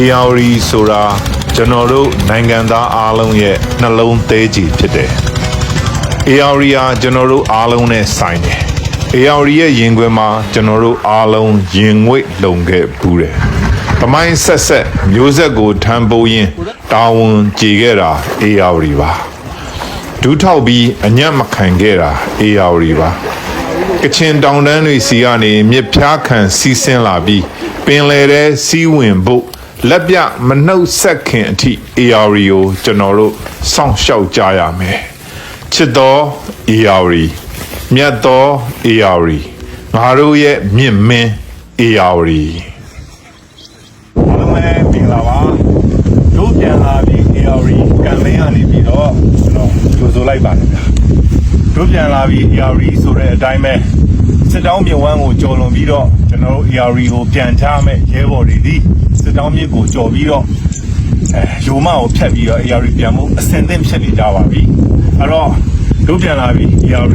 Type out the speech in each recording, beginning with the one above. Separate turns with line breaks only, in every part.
AR ဆိုတာကျွန်တော်တို့နိုင်ငံသားအားလုံးရဲ့နှလုံးသေးကြီးဖြစ်တယ် AR ဟာကျွန်တော်တို့အားလုံးနဲ့ဆိုင်တယ် AR ရဲ့ရင်ခွင်မှာကျွန်တော်တို့အားလုံးရင်ငွေ့လုံခဲ့ဘူးတယ်။တမိုင်းဆက်ဆက်မျိုးဆက်ကိုထမ်းပိုးရင်းတာဝန်ကြေခဲ့တာ AR ပါ။ဒူးထောက်ပြီးအညံ့မခံခဲ့တာ AR ပါ။ကချင်တောင်တန်းတွေစီကနေမြစ်ဖျားခံစီးဆင်းလာပြီးပင်လယ်ထဲစီးဝင်ဖို့ လက်ပြမနှုတ်ဆက်ခင်အထိ AR ကိုကျွန်တော်တို့စောင့်ရှောက်ကြရမယ်။ချစ်တော် AR မြတ်သော AR ငါတို့ရဲ့မြင့်မင်း AR
အားလုံးပဲမင်္ဂလာပါတို့ပြန်လာပြီး AR ကမ်ပိန်းကနေပြီးတော့ကျွန်တော်ကြိုဆိုလိုက်ပါတယ်ဗျာတို့ပြန်လာပြီး AR ဆိုတဲ့အတိုင်းပဲ စစ်တောင်းမြဝန်းကိုကြော်လွန်ပြီးတော့ကျွန်တော်တို့ AR ကိုပြန်ချမယ်ရဲဘော်တွေဒီစစ်တောင်းမြစ်ကိုကြော်ပြီးတော့အဲရိုမကိုဖြတ်ပြီးတော့ AR ပြန်မှုအစင်သင့်ဖြစ်နေကြပါပြီအဲ့တော့တို့ပြန်လာပြီး AR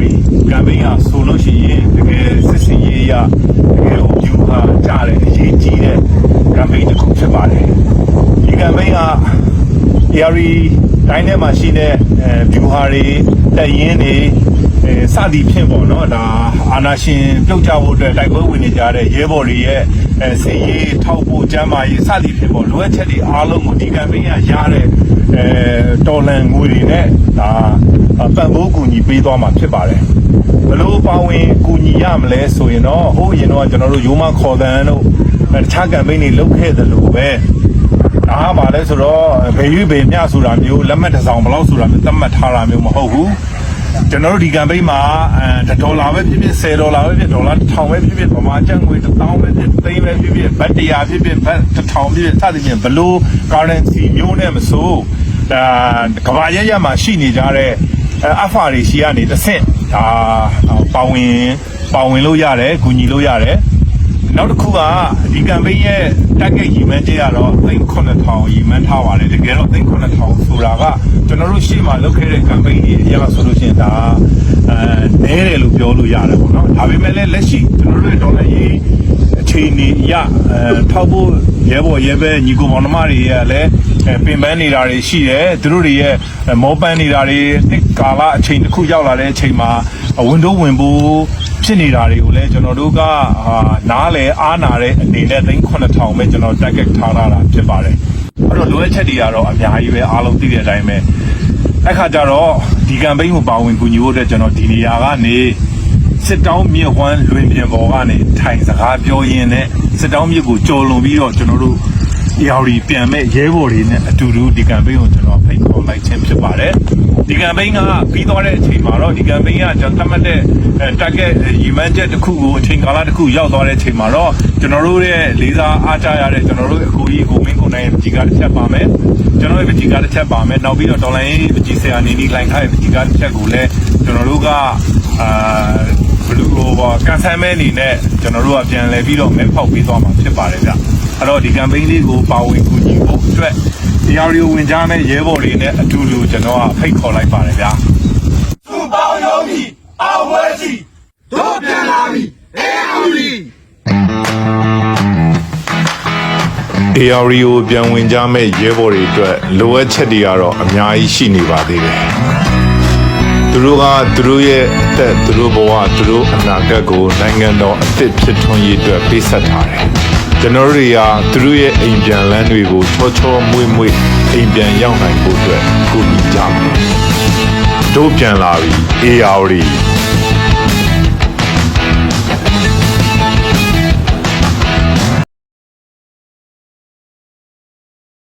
ကမ်ပိန်းကဆိုလို့ရှိရင်တကယ်စစ်စင်ရေးရတကယ်ကိုယူဟာကြားတယ်အရေးကြီးတဲ့ကမ်ပိန်းတစ်ခုဖြစ်ပါတယ်ဒီကမ်ပိန်းက ARI တိုင်းထဲမှာရှိတဲ့အဲ view ဟာတွေတက်ရင်တွေ အဲစသည်ဖြင့်ပေါ့နော်ဒါအာနာရှင်ပြုတ်ကြဖို့အတွက်တိုက်ပွဲဝင်နေကြတဲ့ရဲဘော်တွေရဲ့အဲစည်ရေးထောက်ဖို့ကျမ်းမာရေးစသည်ဖြင့်ပေါ့လိုအပ်ချက်တွေအားလုံးကိုဒီကမ်ပိန်းကရတဲ့အဲတော်လန်ငွေတွေနဲ့ဒါပံ့ပိုးကူညီပေးသွားမှာဖြစ်ပါတယ်ဘလို့ပါဝင်ကူညီရမလဲဆိုရင်တော့ဟိုးရင်တော့ကျွန်တော်တို့ရိုးမခေါ်တန်းတို့အဲတခြားကမ်ပိန်းတွေလုပ်ခဲ့သလိုပဲဒါကပါလဲဆိုတော့ဘေးရွေးဘေးမြဆိုတာမျိုးလက်မှတ်တစ်စောင်ဘယ်လောက်ဆိုတာမျိုးသတ်မှတ်ထားတာမျိုးမဟုတ်ဘူး ကျွန်တော်တို့ဒီကမ်ပိန်းမှာအဲဒေါ်လာပဲဖြစ်ဖြစ်10ဒေါ်လာပဲဖြစ်ဒေါ်လာ1000ပဲဖြစ်ဖြစ်ဗမာကျပ်ငွေ1000ပဲဖြစ်သိန်းပဲဖြစ်ဖြစ်ဘတ်100ဖြစ်ဖြစ်ဘတ်1000ဖြစ်ဖြစ်စသဖြင့်ဘလို့ currency မျိုးနဲ့မဆိုဒါကဘာရရမှာရှိနေကြတဲ့အဲအဖာတွေရှိကနေတစ်ဆင့်ဒါပါဝင်ပါဝင်လို့ရတယ်၊ကူညီလို့ရတယ်။ နောက်တစ်ခုကဒီကမ်ပိန်းရဲ့ target ရည်မှန်းချက်ကတော့3000ရည်မှန်းထားပါတယ်။တကယ်တော့3000ဆိုတာကကျွန်တော်တို့ရှေ့မှာလုပ်ခဲ့တဲ့ campaign တွေအရင်ကဆိုလို့ရှိရင်ဒါအဲနဲတယ်လို့ပြောလို့ရတယ်ပေါ့နော်။ဒါပေမဲ့လည်းလက်ရှိကျွန်တော်တို့ရဲ့ဒေါ်လာရေးအခြေအနေအရအဲထောက်ဖို့ရဲဘော်ရဲဘဲညီကိုမောင်နှမတွေရဲ့လည်းအဲ ပင်ပန်းနေတာတွေရှိတယ်သူတို့တွေရဲ့မောပန်းနေတာတွေတစ်ကာလအချိန်တစ်ခုရောက်လာတဲ့အချိန်မှာဝန်တော့ဝင်ဖို့ဖြစ်နေတာတွေကိုလည်းကျွန်တော်တို့ကဟာနားလေအားနာတဲ့အနေနဲ့3000ပဲကျွန်တော် target ထားလာတာဖြစ်ပါတယ်အဲ့တော့လိုအပ်ချက်တွေကတော့အများကြီးပဲအားလုံးသိတဲ့အတိုင်းပဲအဲ့ခါကျတော့ဒီ campaign ကိုပါဝင်ကူညီဖို့အတွက်ကျွန်တော်ဒီနေရာကနေစစ်တောင်းမြစ်ဝမ်းလွင်ပြင်ပေါ်ကနေထိုင်စကားပြောရင်းနဲ့စစ်တောင်းမြစ်ကိုကြော်လွန်ပြီးတော့ကျွန်တော်တို့ ရော်ရီပြန်မဲ့ရဲဘော်တွေနဲ့အတူတူဒီကမ်ပိန်းကိုကျွန်တော်ဖိတ်ခေါ်လိုက်ခြင်းဖြစ်ပါတယ်ဒီကမ်ပိန်းကပြီးသွားတဲ့အချိန်မှာတော့ဒီကမ်ပိန်းကကျွန်တော်သတ်မှတ်တဲ့အဲ target ရီမန်ချက်တစ်ခုကိုအချိန်ကာလတစ်ခုရောက်သွားတဲ့အချိန်မှာတော့ကျွန်တော်တို့ရဲ့လေးစားအားကြရတဲ့ကျွန်တော်တို့အခုကြီးကိုမင်းကိုနိုင်ရဲ့ပကြီးကားတစ်ချက်ပါမယ်ကျွန်တော်ရဲ့ပကြီးကားတစ်ချက်ပါမယ်နောက်ပြီးတော့ဒေါ်လာရင်းပကြီးဆရာနေနေလိုင်းခိုင်းပကြီးကားတစ်ချက်ကိုလည်းကျွန်တော်တို့ကအာဘလူးဟိုပါကန်ဆယ်မဲအနေနဲ့ကျွန်တော်တို့ကပြန်လဲပြီးတော့မဲဖောက်ပေးသွားမှာဖြစ်ပါတယ်ဗျ အဲ့တော့ဒီ campaign လေးကိုပါဝင်ကူညီဖို့အတွက်တရားရီဝင်ကြမဲ့ရဲဘော်တွေနဲ့အတူတူကျွန်တော်ကဖိတ်ခေါ်လိုက်ပါတယ်ဗျာ
သူပေါင်းရုံးကြီးအဝဲကြီးတို့ပြန်လာပြီအေးဦးကြီး
AR ကိုပြန်ဝင်ကြမဲ့ရဲဘော်တွေအတွက်လိုအပ်ချက်တွေကတော့အများကြီးရှိနေပါသေးတယ်သူတို့ကသူတို့ရဲ့အသက်သူတို့ဘဝသူတို့အနာဂတ်ကိုနိုင်ငံတော်အသစ်ဖြစ်ထွန်းရေးအတွက်ပေးဆက်ထားတယ် ကျွန်တော်တို့တွေကသူတို့ရဲ့အိမ်ပြန်လန်းတွေကိုချောချောမွေ့မွေ့အိမ်ပြန်ရောက်နိုင်ဖို့အတွက်ကူညီကြမယ်တို့ပြန်လာပြီ AR